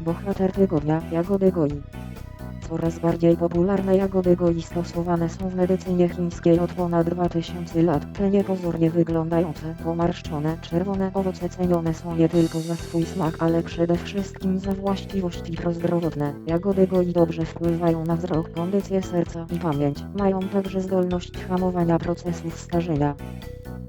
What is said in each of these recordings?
Bohater tygodnia, jagody goi. Coraz bardziej popularne jagody goi stosowane są w medycynie chińskiej od ponad 2000 lat. Te niepozornie wyglądające, pomarszczone, czerwone owoce cenione są nie tylko za swój smak, ale przede wszystkim za właściwości prozdrowotne. Jagody goi dobrze wpływają na wzrok, kondycję serca i pamięć. Mają także zdolność hamowania procesów starzenia.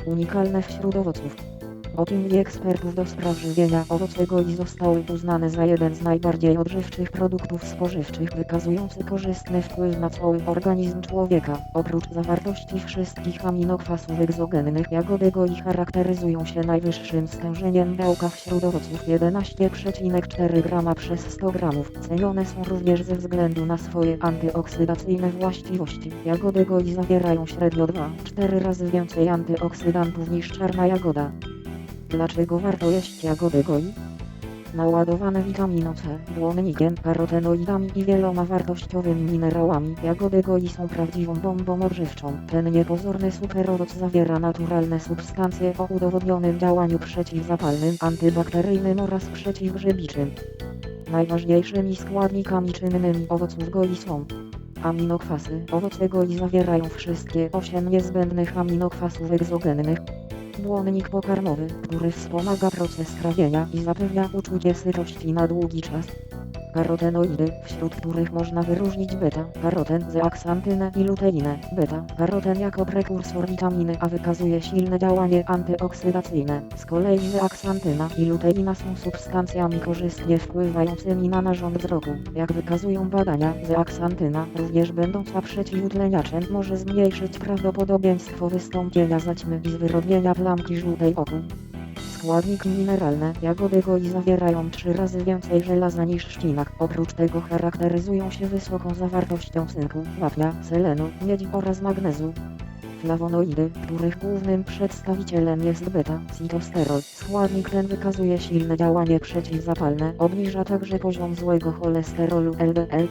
Unikalne wśród owoców. Opinii ekspertów do spraw żywienia owoce goi zostały uznane za jeden z najbardziej odżywczych produktów spożywczych wykazujący korzystny wpływ na cały organizm człowieka. Oprócz zawartości wszystkich aminokwasów egzogennych jagody goi charakteryzują się najwyższym stężeniem białka wśród owoców 11,4 g przez 100 g. Cenione są również ze względu na swoje antyoksydacyjne właściwości. Jagody goi zawierają średnio 2-4 razy więcej antyoksydantów niż czarna jagoda. Dlaczego warto jeść jagody goi? Naładowane witaminą C, błonnikiem, karotenoidami i wieloma wartościowymi minerałami, jagody goi są prawdziwą bombą odżywczą. Ten niepozorny superowoc zawiera naturalne substancje o udowodnionym działaniu przeciwzapalnym, antybakteryjnym oraz przeciwgrzybiczym. Najważniejszymi składnikami czynnymi owoców goi są aminokwasy. Owoce goi zawierają wszystkie 8 niezbędnych aminokwasów egzogennych, Błonnik pokarmowy, który wspomaga proces trawienia i zapewnia uczucie sytości na długi czas. Karotenoidy, wśród których można wyróżnić beta-karoten, zeaksantynę i luteinę. Beta-karoten jako prekursor witaminy A wykazuje silne działanie antyoksydacyjne. Z kolei zeaksantyna i luteina są substancjami korzystnie wpływającymi na narząd wzroku. Jak wykazują badania, zeaksantyna, również będąca przeciwutleniaczem, może zmniejszyć prawdopodobieństwo wystąpienia zaćmy i zwyrodnienia plamki żółtej oku. Składniki mineralne jagody goi zawierają 3 razy więcej żelaza niż szpinak. Oprócz tego charakteryzują się wysoką zawartością cynku, wapnia, selenu, miedzi oraz magnezu. Flawonoidy, których głównym przedstawicielem jest beta-cytosterol. Składnik ten wykazuje silne działanie przeciwzapalne, obniża także poziom złego cholesterolu LDL.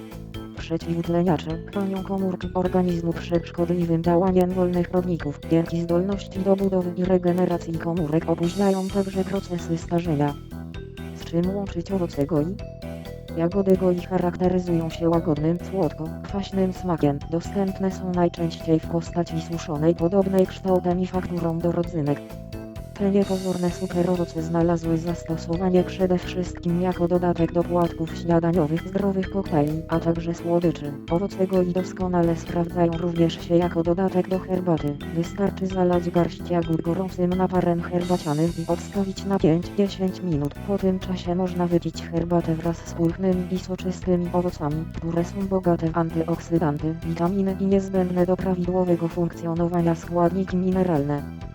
Przeciwutleniacze chronią komórki organizmu przed szkodliwym działaniem wolnych rodników. Dzięki zdolności do budowy i regeneracji komórek opóźniają także procesy starzenia. Z czym łączyć owoce goi? Jagody goi charakteryzują się łagodnym, słodko-kwaśnym smakiem. Dostępne są najczęściej w postaci suszonej, podobnej kształtem i fakturą do rodzynek. Te niepozorne superowoce znalazły zastosowanie przede wszystkim jako dodatek do płatków śniadaniowych, zdrowych koktajli, a także słodyczy. Owoce goi doskonale sprawdzają również się jako dodatek do herbaty. Wystarczy zalać garść jagód gorącym naparem herbacianym i odstawić na 5-10 minut. Po tym czasie można wypić herbatę wraz z pulchnymi i soczystymi owocami, które są bogate w antyoksydanty, witaminy i niezbędne do prawidłowego funkcjonowania składniki mineralne.